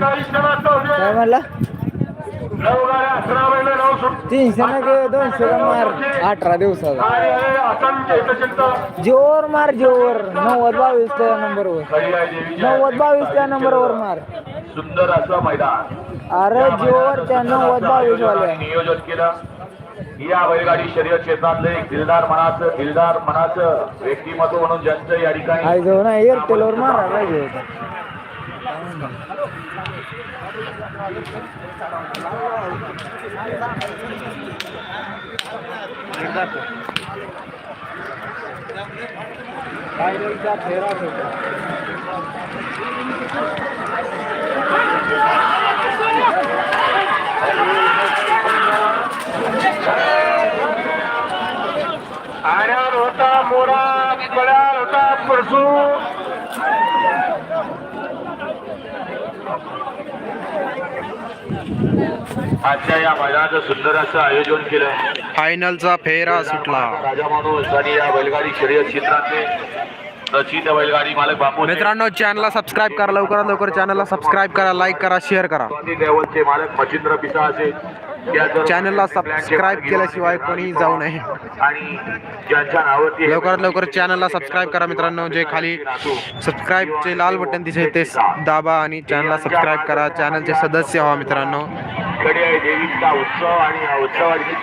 काय म्हणला? तीनशे ना गे दोनशे मार? अठरा दिवसाचा. जोर मार जोर. नव्वद बावीस त्या नंबरवर. नव्वद बावीस त्या नंबरवर मार. सुंदर असं मैदान अरे जोर त्या नव्वद बावीस वाले नियोजन केलं या बैलगाडी शर्यत क्षेत्रातले एक दिलदार मनाचं दिलदार मनाचं व्यक्तिमत्व म्हणून ज्यांचं या ठिकाणी आई फेरा ना एअरटेलवर होता होता मोरा गळ्यावर होता परसू. आजच्या या मैदानाचं सुंदर असं आयोजन केलं. फायनलचा फेरा सुटला. राजा माणूस आणि या बैलगाडी शर्यत क्षेत्रातले रचित बैलगाडी मालक बापू मित्रांनो चॅनलला सबस्क्राईब करा लवकरात लवकर चॅनलला सबस्क्राईब करा लाईक करा शेअर करा. लेवलचे मालक मच्छिंद्र पिसा असेल चॅनलला सबस्क्राईब केल्याशिवाय कोणी जाऊ नये. आणि ज्यांच्या नावावरती लवकरात लवकर चॅनलला सबस्क्राईब करा मित्रांनो जे खाली सबस्क्राईबचे लाल बटन दिसेल ते दाबा आणि चॅनलला सबस्क्राईब करा चॅनलचे सदस्य व्हा मित्रांनो. देवीचा उत्सव आणि उत्सवाची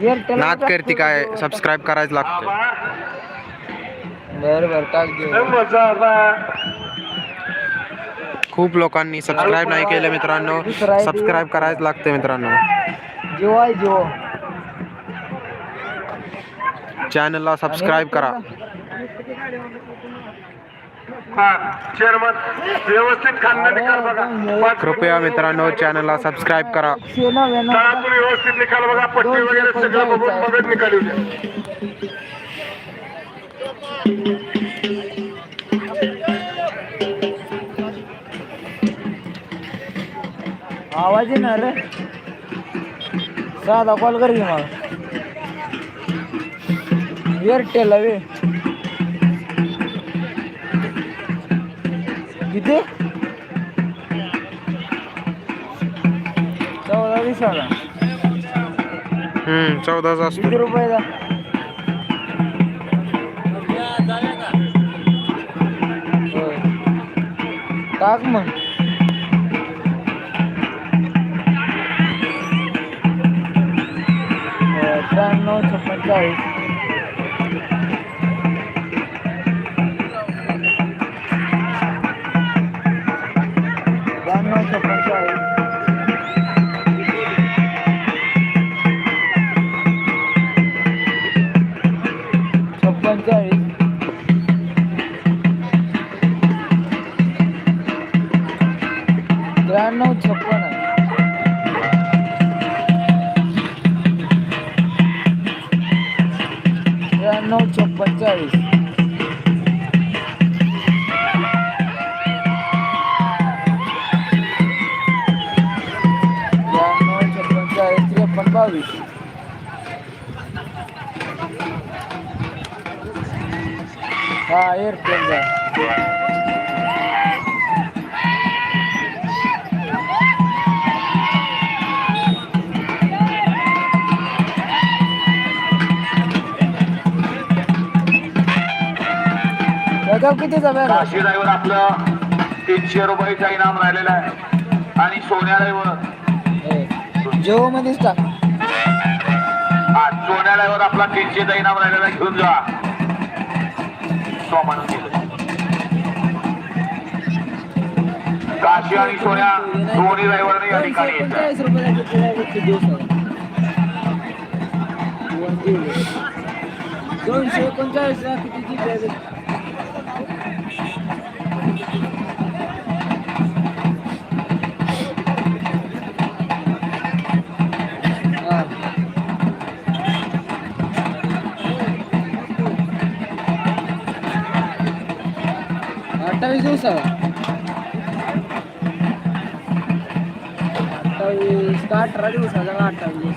एअरटेल नाद करते काय? सबस्क्राईब करायच लागतं बर बर टाक खूप लोकांनी सबस्क्राईब नाही केलं मित्रांनो. सबस्क्राईब करायच लागतं मित्रांनो. आहे जिओ चॅनलला सबस्क्राईब करा. चेअरमन व्यवस्थित खांदा निकाल बघा. कृपया मित्रांनो चॅनलला सबस्क्राईब करा. व्यवस्थित निकाल बघा. पट्टी वगैरे सगळं बघून बघत निकाल येऊ द्या. आवाज येणार रे. साधा कॉल कर मला. एअरटेल वे. किती? चौदा दिवसाला हम्म चौदाचा किती रुपयाचा Kakma. Buenas noches, Fantais. Buenas noches, Ah, here, please. कितीचा बॅग काशी ड्रायव्हर आपलं तीनशे रुपयाचा इनाम राहिलेला आहे. आणि सोन्या ड्रायव्हर जेव मध्येच टाक. हा सोन्या ड्रायव्हर आपला तीनशेचा इनाम राहिलेला आहे, घेऊन जा. सोमान काशी आणि सोन्या दोन्ही ड्रायव्हरने या ठिकाणी किती किती दोनशे एकोणचाळीस अठ्ठावीस दिवसाला अठ्ठावीस का अठरा दिवसाचा का अठ्ठावीस?